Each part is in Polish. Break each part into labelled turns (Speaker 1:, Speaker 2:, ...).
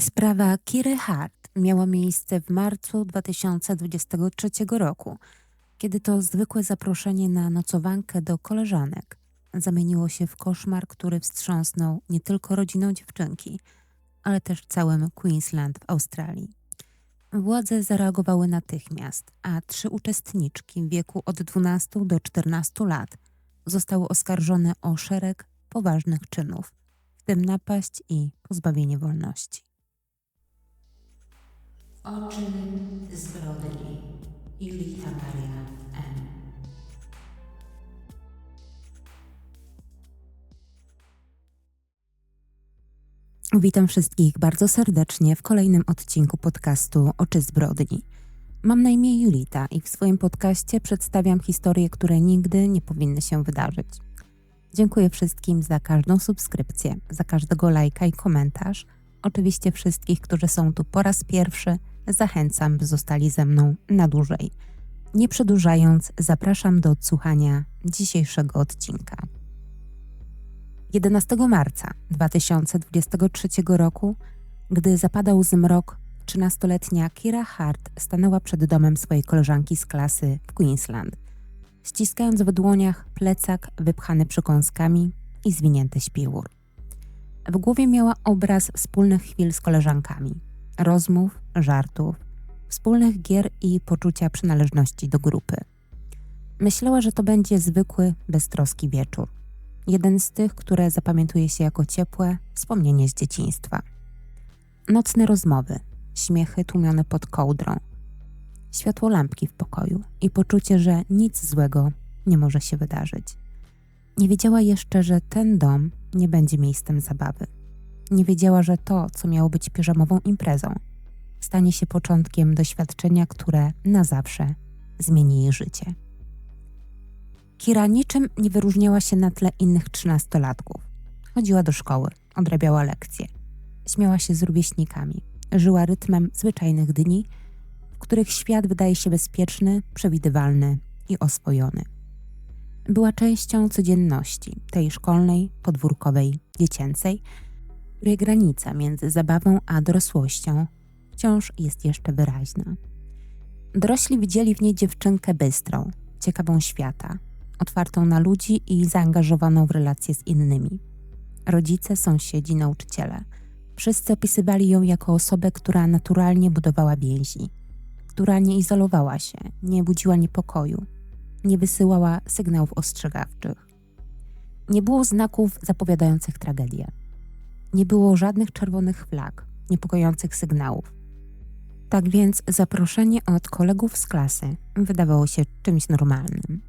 Speaker 1: Sprawa Kiry Hart miała miejsce w marcu 2023 roku, kiedy to zwykłe zaproszenie na nocowankę do koleżanek zamieniło się w koszmar, który wstrząsnął nie tylko rodziną dziewczynki, ale też całym Queensland w Australii. Władze zareagowały natychmiast, a trzy uczestniczki w wieku od 12 do 14 lat zostały oskarżone o szereg poważnych czynów, w tym napaść i pozbawienie wolności. Oczy zbrodni Julita Maria M. Witam wszystkich bardzo serdecznie w kolejnym odcinku podcastu Oczy zbrodni. Mam na imię Julita i w swoim podcaście przedstawiam historie, które nigdy nie powinny się wydarzyć. Dziękuję wszystkim za każdą subskrypcję, za każdego lajka i komentarz. Oczywiście wszystkich, którzy są tu po raz pierwszy – zachęcam, by zostali ze mną na dłużej. Nie przedłużając, zapraszam do odsłuchania dzisiejszego odcinka. 11 marca 2023 roku, gdy zapadał zmrok, 13-letnia Kira Hart stanęła przed domem swojej koleżanki z klasy w Queensland, ściskając w dłoniach plecak wypchany przekąskami i zwinięty śpiwór. W głowie miała obraz wspólnych chwil z koleżankami – rozmów, żartów, wspólnych gier i poczucia przynależności do grupy. Myślała, że to będzie zwykły, beztroski wieczór. Jeden z tych, które zapamiętuje się jako ciepłe wspomnienie z dzieciństwa. Nocne rozmowy, śmiechy tłumione pod kołdrą, światło lampki w pokoju i poczucie, że nic złego nie może się wydarzyć. Nie wiedziała jeszcze, że ten dom nie będzie miejscem zabawy nie wiedziała, że to, co miało być piżamową imprezą, stanie się początkiem doświadczenia, które na zawsze zmieni jej życie. Kira niczym nie wyróżniała się na tle innych trzynastolatków. Chodziła do szkoły, odrabiała lekcje, śmiała się z rówieśnikami, żyła rytmem zwyczajnych dni, w których świat wydaje się bezpieczny, przewidywalny i oswojony. Była częścią codzienności, tej szkolnej, podwórkowej, dziecięcej, której granica między zabawą a dorosłością wciąż jest jeszcze wyraźna. Dorośli widzieli w niej dziewczynkę bystrą, ciekawą świata, otwartą na ludzi i zaangażowaną w relacje z innymi. Rodzice, sąsiedzi, nauczyciele wszyscy opisywali ją jako osobę, która naturalnie budowała więzi, która nie izolowała się, nie budziła niepokoju, nie wysyłała sygnałów ostrzegawczych. Nie było znaków zapowiadających tragedię nie było żadnych czerwonych flag, niepokojących sygnałów. Tak więc zaproszenie od kolegów z klasy wydawało się czymś normalnym.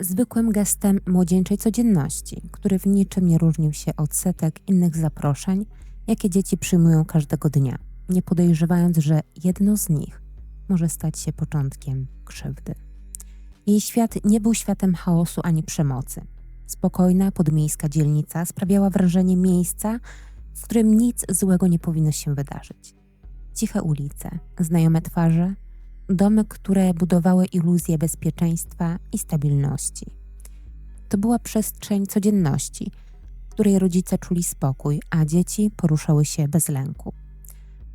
Speaker 1: Zwykłym gestem młodzieńczej codzienności, który w niczym nie różnił się od setek innych zaproszeń, jakie dzieci przyjmują każdego dnia, nie podejrzewając, że jedno z nich może stać się początkiem krzywdy. Jej świat nie był światem chaosu ani przemocy. Spokojna, podmiejska dzielnica sprawiała wrażenie miejsca, w którym nic złego nie powinno się wydarzyć. Ciche ulice, znajome twarze, domy, które budowały iluzję bezpieczeństwa i stabilności. To była przestrzeń codzienności, w której rodzice czuli spokój, a dzieci poruszały się bez lęku.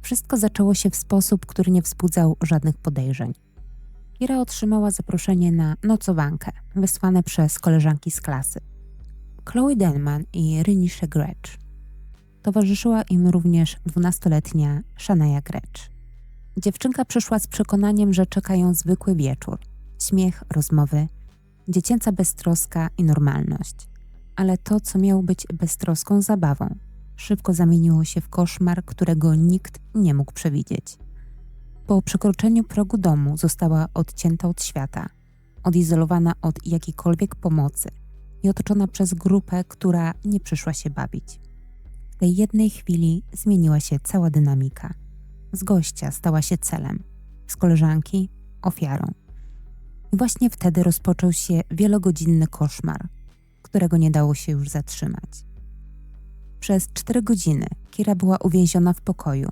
Speaker 1: Wszystko zaczęło się w sposób, który nie wzbudzał żadnych podejrzeń. Kira otrzymała zaproszenie na nocowankę, wysłane przez koleżanki z klasy. Chloe Denman i Rynisha Gretsch Towarzyszyła im również dwunastoletnia Shania Grecz. Dziewczynka przyszła z przekonaniem, że czekają zwykły wieczór, śmiech, rozmowy, dziecięca beztroska i normalność. Ale to, co miało być beztroską zabawą, szybko zamieniło się w koszmar, którego nikt nie mógł przewidzieć. Po przekroczeniu progu domu została odcięta od świata, odizolowana od jakiejkolwiek pomocy i otoczona przez grupę, która nie przyszła się bawić tej jednej chwili zmieniła się cała dynamika. Z gościa stała się celem, z koleżanki ofiarą. I właśnie wtedy rozpoczął się wielogodzinny koszmar, którego nie dało się już zatrzymać. Przez cztery godziny Kira była uwięziona w pokoju,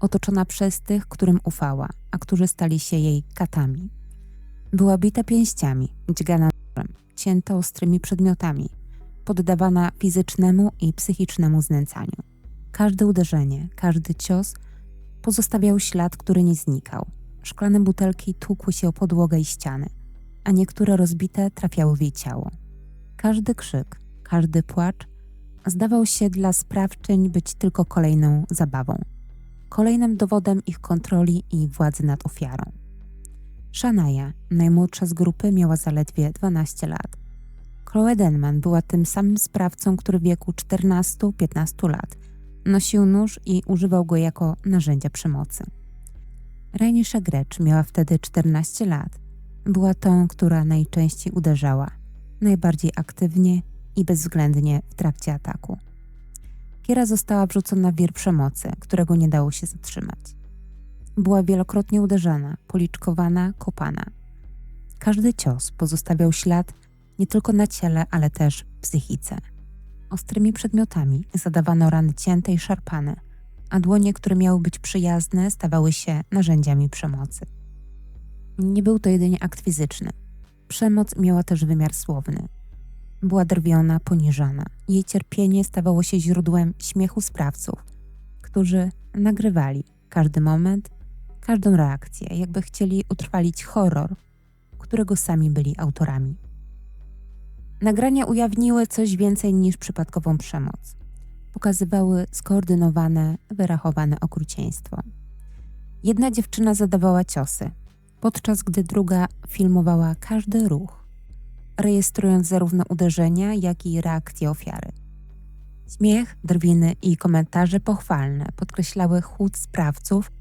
Speaker 1: otoczona przez tych, którym ufała, a którzy stali się jej katami. Była bita pięściami, dźgana cięta ostrymi przedmiotami, poddawana fizycznemu i psychicznemu znęcaniu. Każde uderzenie, każdy cios pozostawiał ślad, który nie znikał. Szklane butelki tłukły się o podłogę i ściany, a niektóre rozbite trafiały w jej ciało. Każdy krzyk, każdy płacz zdawał się dla sprawczyń być tylko kolejną zabawą, kolejnym dowodem ich kontroli i władzy nad ofiarą. Shania, najmłodsza z grupy, miała zaledwie 12 lat. Chloe Denman była tym samym sprawcą, który w wieku 14-15 lat nosił nóż i używał go jako narzędzia przemocy. Rainisza Grecz miała wtedy 14 lat. Była tą, która najczęściej uderzała, najbardziej aktywnie i bezwzględnie w trakcie ataku. Kiera została wrzucona w wir przemocy, którego nie dało się zatrzymać. Była wielokrotnie uderzana, policzkowana, kopana. Każdy cios pozostawiał ślad nie tylko na ciele, ale też w psychice. Ostrymi przedmiotami zadawano rany cięte i szarpane, a dłonie, które miały być przyjazne, stawały się narzędziami przemocy. Nie był to jedynie akt fizyczny. Przemoc miała też wymiar słowny. Była drwiona, poniżana. Jej cierpienie stawało się źródłem śmiechu sprawców, którzy nagrywali każdy moment, każdą reakcję, jakby chcieli utrwalić horror, którego sami byli autorami. Nagrania ujawniły coś więcej niż przypadkową przemoc. Pokazywały skoordynowane, wyrachowane okrucieństwo. Jedna dziewczyna zadawała ciosy, podczas gdy druga filmowała każdy ruch, rejestrując zarówno uderzenia, jak i reakcje ofiary. Śmiech, drwiny i komentarze pochwalne podkreślały chłód sprawców,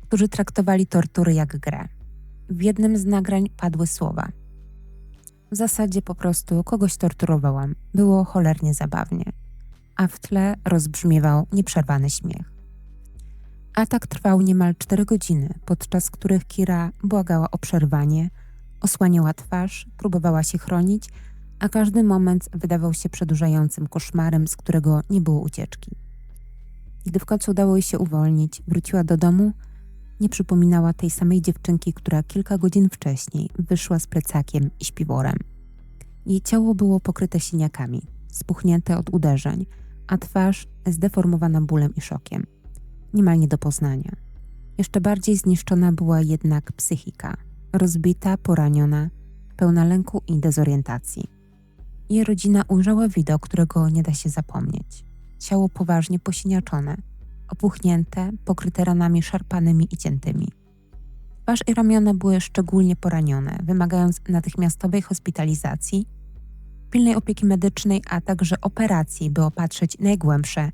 Speaker 1: którzy traktowali tortury jak grę. W jednym z nagrań padły słowa: w zasadzie po prostu kogoś torturowałam. Było cholernie zabawnie. A w tle rozbrzmiewał nieprzerwany śmiech. Atak trwał niemal cztery godziny, podczas których Kira błagała o przerwanie, osłaniała twarz, próbowała się chronić, a każdy moment wydawał się przedłużającym koszmarem, z którego nie było ucieczki. Gdy w końcu udało jej się uwolnić, wróciła do domu, nie przypominała tej samej dziewczynki, która kilka godzin wcześniej wyszła z plecakiem i śpiworem. Jej ciało było pokryte siniakami, spuchnięte od uderzeń, a twarz zdeformowana bólem i szokiem. Niemal nie do poznania. Jeszcze bardziej zniszczona była jednak psychika, rozbita, poraniona, pełna lęku i dezorientacji. Jej rodzina ujrzała widok, którego nie da się zapomnieć. Ciało poważnie posiniaczone, opuchnięte, pokryte ranami szarpanymi i ciętymi. Twarz i ramiona były szczególnie poranione, wymagając natychmiastowej hospitalizacji, pilnej opieki medycznej, a także operacji, by opatrzyć najgłębsze,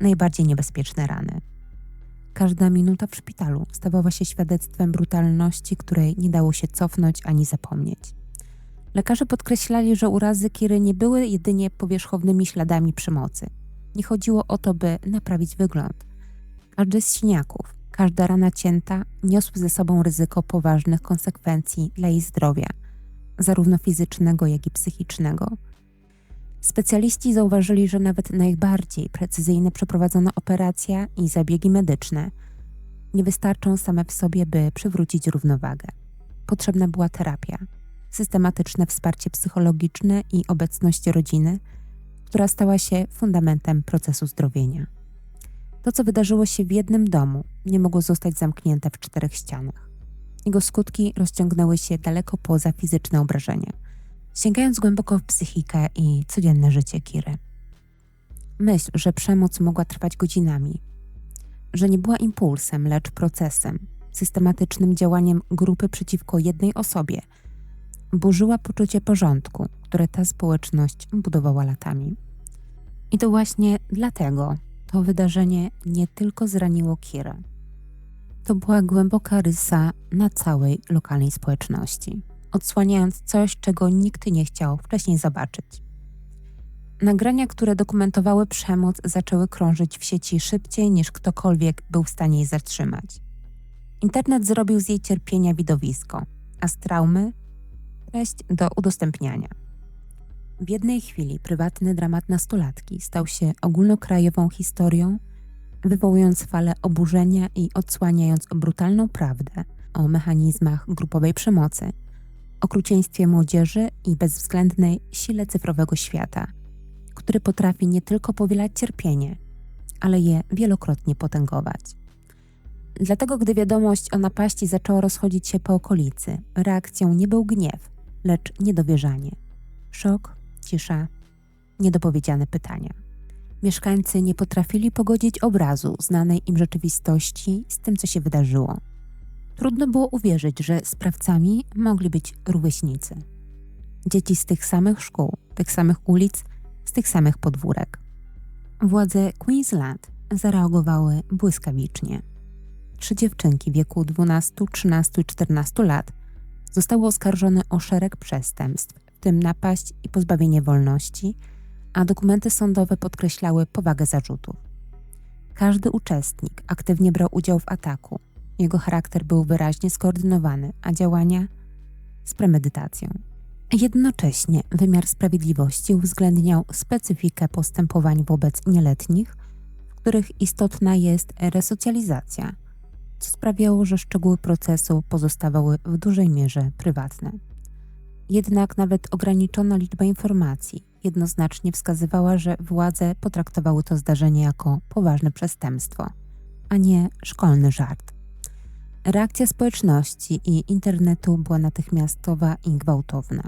Speaker 1: najbardziej niebezpieczne rany. Każda minuta w szpitalu stawała się świadectwem brutalności, której nie dało się cofnąć ani zapomnieć. Lekarze podkreślali, że urazy Kiry nie były jedynie powierzchownymi śladami przemocy. Nie chodziło o to, by naprawić wygląd. Każdy z siniaków, każda rana cięta niosł ze sobą ryzyko poważnych konsekwencji dla jej zdrowia, zarówno fizycznego, jak i psychicznego. Specjaliści zauważyli, że nawet najbardziej precyzyjnie przeprowadzona operacja i zabiegi medyczne nie wystarczą same w sobie, by przywrócić równowagę. Potrzebna była terapia, systematyczne wsparcie psychologiczne i obecność rodziny, która stała się fundamentem procesu zdrowienia. To, co wydarzyło się w jednym domu, nie mogło zostać zamknięte w czterech ścianach. Jego skutki rozciągnęły się daleko poza fizyczne obrażenia, sięgając głęboko w psychikę i codzienne życie Kiry. Myśl, że przemoc mogła trwać godzinami, że nie była impulsem, lecz procesem, systematycznym działaniem grupy przeciwko jednej osobie, burzyła poczucie porządku, które ta społeczność budowała latami. I to właśnie dlatego to wydarzenie nie tylko zraniło Kirę. To była głęboka rysa na całej lokalnej społeczności, odsłaniając coś, czego nikt nie chciał wcześniej zobaczyć. Nagrania, które dokumentowały przemoc, zaczęły krążyć w sieci szybciej niż ktokolwiek był w stanie je zatrzymać. Internet zrobił z jej cierpienia widowisko, a z traumy treść do udostępniania. W jednej chwili prywatny dramat nastolatki stał się ogólnokrajową historią, wywołując falę oburzenia i odsłaniając brutalną prawdę o mechanizmach grupowej przemocy, okrucieństwie młodzieży i bezwzględnej sile cyfrowego świata, który potrafi nie tylko powielać cierpienie, ale je wielokrotnie potęgować. Dlatego, gdy wiadomość o napaści zaczęła rozchodzić się po okolicy, reakcją nie był gniew, lecz niedowierzanie. Szok, cisza, niedopowiedziane pytania. Mieszkańcy nie potrafili pogodzić obrazu znanej im rzeczywistości z tym, co się wydarzyło. Trudno było uwierzyć, że sprawcami mogli być rówieśnicy. Dzieci z tych samych szkół, tych samych ulic, z tych samych podwórek. Władze Queensland zareagowały błyskawicznie. Trzy dziewczynki wieku 12, 13 i 14 lat zostały oskarżone o szereg przestępstw, w tym napaść i pozbawienie wolności, a dokumenty sądowe podkreślały powagę zarzutów. Każdy uczestnik aktywnie brał udział w ataku. Jego charakter był wyraźnie skoordynowany, a działania z premedytacją. Jednocześnie wymiar sprawiedliwości uwzględniał specyfikę postępowań wobec nieletnich, w których istotna jest resocjalizacja, co sprawiało, że szczegóły procesu pozostawały w dużej mierze prywatne. Jednak nawet ograniczona liczba informacji jednoznacznie wskazywała, że władze potraktowały to zdarzenie jako poważne przestępstwo, a nie szkolny żart. Reakcja społeczności i internetu była natychmiastowa i gwałtowna.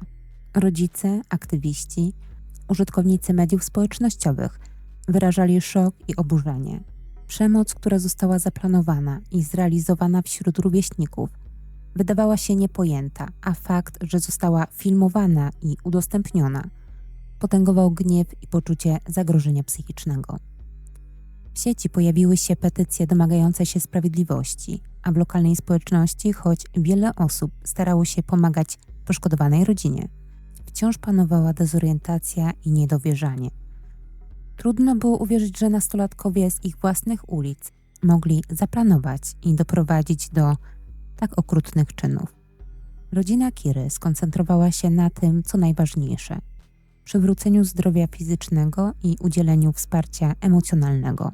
Speaker 1: Rodzice, aktywiści, użytkownicy mediów społecznościowych wyrażali szok i oburzenie. Przemoc, która została zaplanowana i zrealizowana wśród rówieśników, wydawała się niepojęta, a fakt, że została filmowana i udostępniona, potęgował gniew i poczucie zagrożenia psychicznego. W sieci pojawiły się petycje domagające się sprawiedliwości, a w lokalnej społeczności, choć wiele osób starało się pomagać poszkodowanej rodzinie, wciąż panowała dezorientacja i niedowierzanie. Trudno było uwierzyć, że nastolatkowie z ich własnych ulic mogli zaplanować i doprowadzić do tak okrutnych czynów. Rodzina Kiry skoncentrowała się na tym, co najważniejsze przywróceniu zdrowia fizycznego i udzieleniu wsparcia emocjonalnego.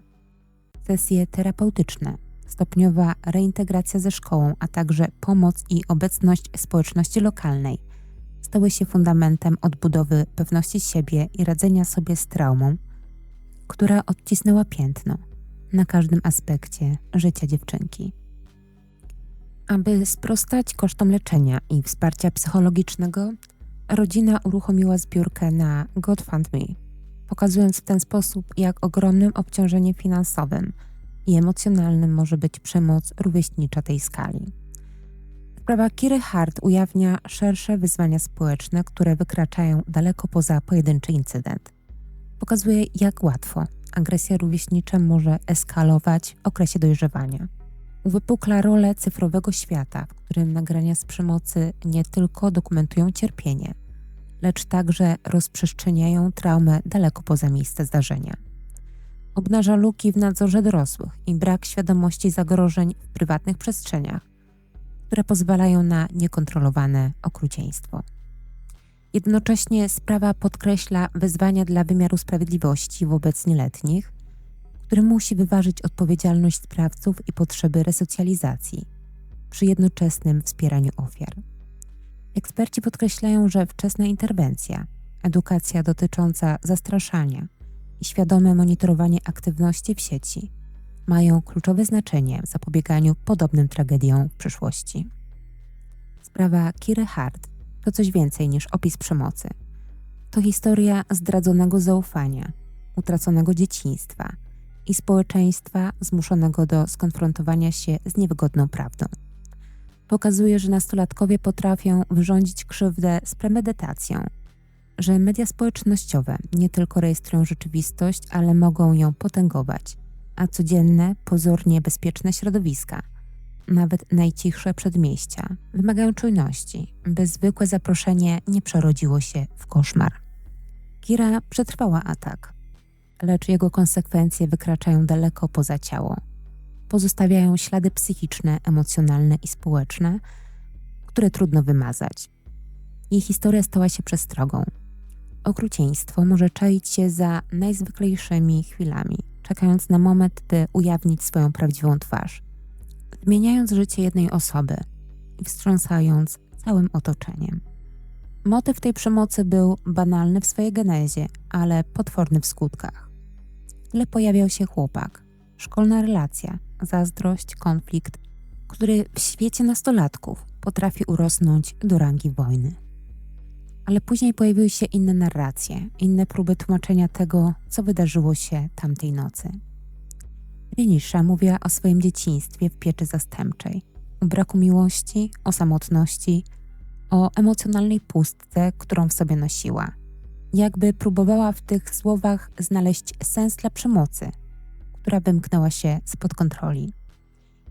Speaker 1: Sesje terapeutyczne, stopniowa reintegracja ze szkołą, a także pomoc i obecność społeczności lokalnej stały się fundamentem odbudowy pewności siebie i radzenia sobie z traumą, która odcisnęła piętno na każdym aspekcie życia dziewczynki. Aby sprostać kosztom leczenia i wsparcia psychologicznego, rodzina uruchomiła zbiórkę na GoFundMe, pokazując w ten sposób, jak ogromnym obciążeniem finansowym i emocjonalnym może być przemoc rówieśnicza tej skali. Sprawa Kiry Hart ujawnia szersze wyzwania społeczne, które wykraczają daleko poza pojedynczy incydent. Pokazuje, jak łatwo agresja rówieśnicza może eskalować w okresie dojrzewania. Uwypukla rolę cyfrowego świata, w którym nagrania z przemocy nie tylko dokumentują cierpienie, lecz także rozprzestrzeniają traumę daleko poza miejsce zdarzenia. Obnaża luki w nadzorze dorosłych i brak świadomości zagrożeń w prywatnych przestrzeniach, które pozwalają na niekontrolowane okrucieństwo. Jednocześnie sprawa podkreśla wyzwania dla wymiaru sprawiedliwości wobec nieletnich, który musi wyważyć odpowiedzialność sprawców i potrzeby resocjalizacji przy jednoczesnym wspieraniu ofiar. Eksperci podkreślają, że wczesna interwencja, edukacja dotycząca zastraszania i świadome monitorowanie aktywności w sieci mają kluczowe znaczenie w zapobieganiu podobnym tragediom w przyszłości. Sprawa Kiry Hart to coś więcej niż opis przemocy. To historia zdradzonego zaufania, utraconego dzieciństwa i społeczeństwa zmuszonego do skonfrontowania się z niewygodną prawdą. Pokazuje, że nastolatkowie potrafią wyrządzić krzywdę z premedytacją, że media społecznościowe nie tylko rejestrują rzeczywistość, ale mogą ją potęgować, a codzienne, pozornie bezpieczne środowiska – nawet najcichsze przedmieścia, wymagają czujności, by zwykłe zaproszenie nie przerodziło się w koszmar. Kira przetrwała atak, lecz jego konsekwencje wykraczają daleko poza ciało. Pozostawiają ślady psychiczne, emocjonalne i społeczne, które trudno wymazać. Jej historia stała się przestrogą. Okrucieństwo może czaić się za najzwyklejszymi chwilami, czekając na moment, by ujawnić swoją prawdziwą twarz zmieniając życie jednej osoby i wstrząsając całym otoczeniem. Motyw tej przemocy był banalny w swojej genezie, ale potworny w skutkach. W tle pojawiał się chłopak, szkolna relacja, zazdrość, konflikt, który w świecie nastolatków potrafi urosnąć do rangi wojny. Ale później pojawiły się inne narracje, inne próby tłumaczenia tego, co wydarzyło się tamtej nocy. Rinisza mówiła o swoim dzieciństwie w pieczy zastępczej, o braku miłości, o samotności, o emocjonalnej pustce, którą w sobie nosiła. Jakby próbowała w tych słowach znaleźć sens dla przemocy, która wymknęła się spod kontroli.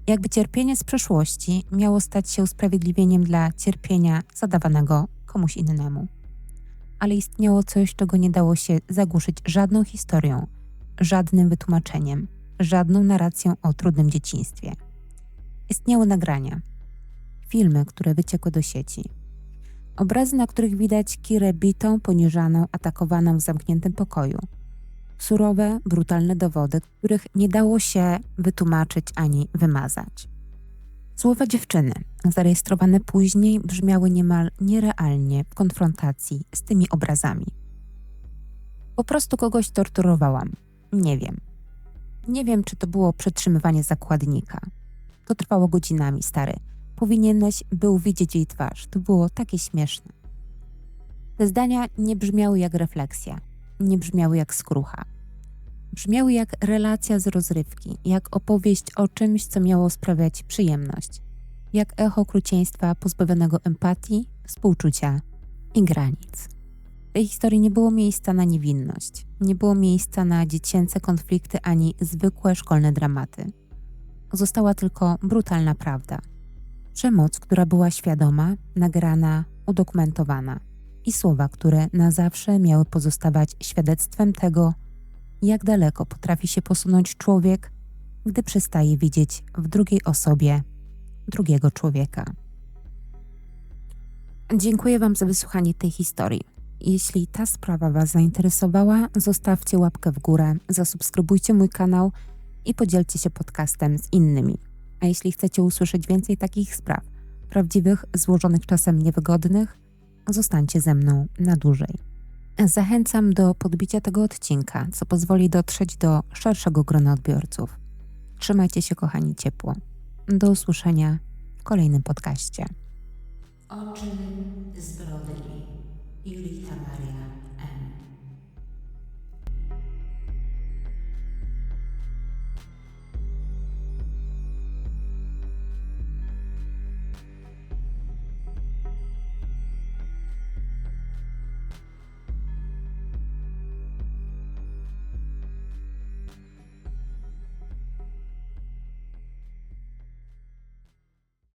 Speaker 1: Jakby cierpienie z przeszłości miało stać się usprawiedliwieniem dla cierpienia zadawanego komuś innemu. Ale istniało coś, czego nie dało się zagłuszyć żadną historią, żadnym wytłumaczeniem, żadną narracją o trudnym dzieciństwie. Istniały nagrania, filmy, które wyciekły do sieci. Obrazy, na których widać Kirę bitą, poniżaną, atakowaną w zamkniętym pokoju. Surowe, brutalne dowody, których nie dało się wytłumaczyć ani wymazać. Słowa dziewczyny, zarejestrowane później, brzmiały niemal nierealnie w konfrontacji z tymi obrazami. Po prostu kogoś torturowałam. Nie wiem. Nie wiem, czy to było przetrzymywanie zakładnika. To trwało godzinami, stary. Powinieneś był widzieć jej twarz. To było takie śmieszne. Te zdania nie brzmiały jak refleksja, nie brzmiały jak skrucha. Brzmiały jak relacja z rozrywki, jak opowieść o czymś, co miało sprawiać przyjemność, jak echo okrucieństwa pozbawionego empatii, współczucia i granic. W tej historii nie było miejsca na niewinność, nie było miejsca na dziecięce konflikty ani zwykłe szkolne dramaty. Została tylko brutalna prawda. Przemoc, która była świadoma, nagrana, udokumentowana i słowa, które na zawsze miały pozostawać świadectwem tego, jak daleko potrafi się posunąć człowiek, gdy przestaje widzieć w drugiej osobie drugiego człowieka. Dziękuję Wam za wysłuchanie tej historii. Jeśli ta sprawa Was zainteresowała, zostawcie łapkę w górę, zasubskrybujcie mój kanał i podzielcie się podcastem z innymi. A jeśli chcecie usłyszeć więcej takich spraw, prawdziwych, złożonych czasem niewygodnych, zostańcie ze mną na dłużej. Zachęcam do podbicia tego odcinka, co pozwoli dotrzeć do szerszego grona odbiorców. Trzymajcie się, kochani, ciepło. Do usłyszenia w kolejnym podcaście.
Speaker 2: Oczy zbrodni. Julita Maria